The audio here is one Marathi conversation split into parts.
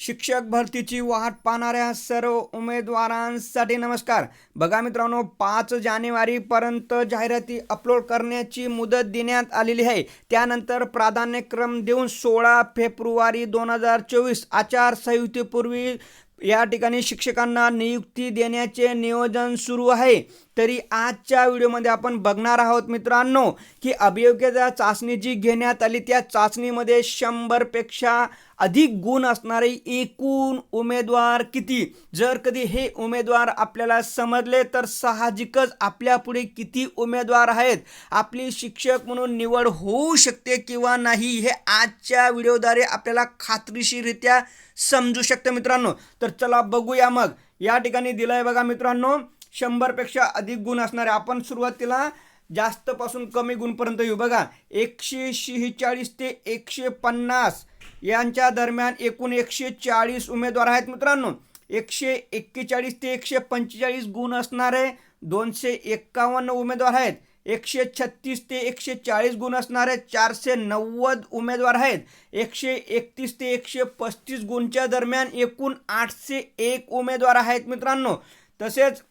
शिक्षक भरतीची वाट पाहणाऱ्या सर्व उमेदवारांसाठी नमस्कार. बघा मित्रांनो पाच जानेवारीपर्यंत जाहिराती अपलोड करण्याची मुदत देण्यात आलेली आहे. त्यानंतर प्राधान्यक्रम देऊन सोळा फेब्रुवारी दोन हजार चोवीस आचारसंहितेपूर्वी या ठिकाणी शिक्षकांना नियुक्ती देण्याचे नियोजन सुरू आहे. तरी आजच्या व्हिडिओमध्ये आपण बघणार आहोत मित्रांनो की अभियोग्यता चाचणी जी घेण्यात आली त्या चाचणीमध्ये शंभरपेक्षा अधिक गुण असणारे एकूण उमेदवार किती? जर कधी हे उमेदवार आपल्याला समजले तर साहजिकच आपल्यापुढे किती उमेदवार आहेत? आपली शिक्षक म्हणून निवड होऊ शकते किंवा नाही हे आजच्या व्हिडिओद्वारे आपल्याला खात्रीशीररित्या समजू शकतं मित्रांनो. तर चला बघूया मग. या ठिकाणी दिलं आहे बघा मित्रांनो शंभरपेक्षा अधिक गुण असणारे. आपण सुरुवातीला जास्तपासून कमी गुणपर्यंत येऊ. बघा एकशे शेहेचाळीस ते एकशे पन्नास यांच्या दरम्यान एकूण एकशे चाळीस उमेदवार आहेत मित्रांनो. एकशे एक्केचाळीस ते एकशे पंचेचाळीस गुण असणारे दोनशे एक्कावन्न उमेदवार आहेत. एकशे छत्तीस ते एकशे चाळीस गुण असणारे चारशे नव्वद उमेदवार आहेत. एकशे एकतीस ते एकशे पस्तीस गुणच्या दरम्यान एकूण आठशे एक उमेदवार आहेत मित्रांनो. तसेच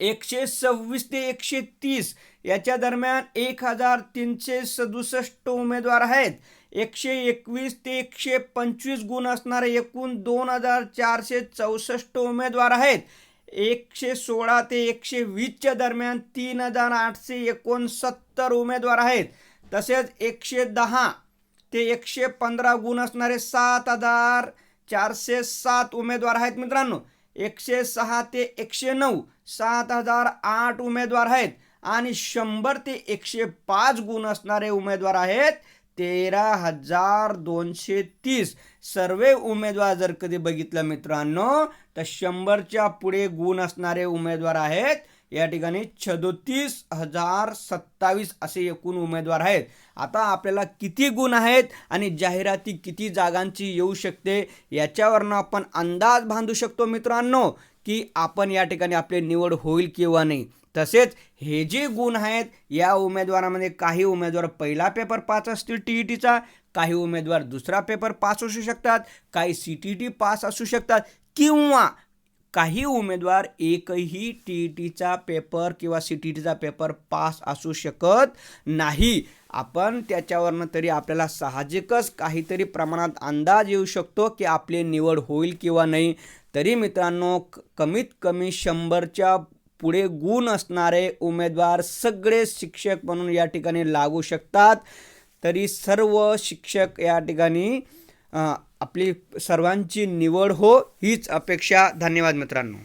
एकशे सव्वीस ते एकशे तीस. याच्या दरम्यान एक हजार तीनशे सदुसष्ट उमेदवार आहेत. एकशे एकवीस ते एकशे पंचवीस गुण असणारे एकूण दोन हजार चारशे चौसष्ट उमेदवार आहेत. एकशे सोळा ते एकशे वीसच्या दरम्यान तीन हजार आठशे एकोणसत्तर उमेदवार आहेत. तसेच एकशे दहा ते एकशे पंधरा गुण असणारे सात हजार चारशे सात उमेदवार आहेत मित्रांनो. एकशे सहा ते एकशे नऊ सात हजार आठ उमेदवार आहेत आणि शंभर ते एकशे पाच गुण असणारे उमेदवार आहेत तेरा हजार दोनशे तीस. सर्व उमेदवार जर कधी बघितलं मित्रांनो तर शंभरच्या पुढे गुण असणारे उमेदवार आहेत या ठिकाणी छदोतीस हजार सत्तावीस असे एकूण उमेदवार आहेत. आता आपल्याला किती गुण आहेत आणि जाहिराती किती जागांची येऊ शकते याच्यावरनं आपण अंदाज बांधू शकतो मित्रांनो की आपण या ठिकाणी आपली निवड होईल किंवा नाही. तसेच हे जे गुण आहेत या उमेदवारामध्ये काही उमेदवार पहिला पेपर पास असतील टी ई टीचा काही उमेदवार दुसरा पेपर पास असू शकतात काही सी टी टी पास असू शकतात किंवा काही उमेदवार एकही टी ई टीचा पेपर किंवा सी टी टीचा पेपर पास असू शकत नाही. आपण त्याच्यावरनं तरी आपल्याला साहजिकच काहीतरी प्रमाणात अंदाज येऊ शकतो की आपली निवड होईल किंवा नाही. तरी मित्रांनो क- कमीत कमी शंभरच्या पुढे गुण असणारे उमेदवार सगळे शिक्षक म्हणून या ठिकाणी लागू शकतात. तरी सर्व शिक्षक या ठिकाणी आपली सर्वांची निवड हो हीच अपेक्षा. धन्यवाद मित्रांनो.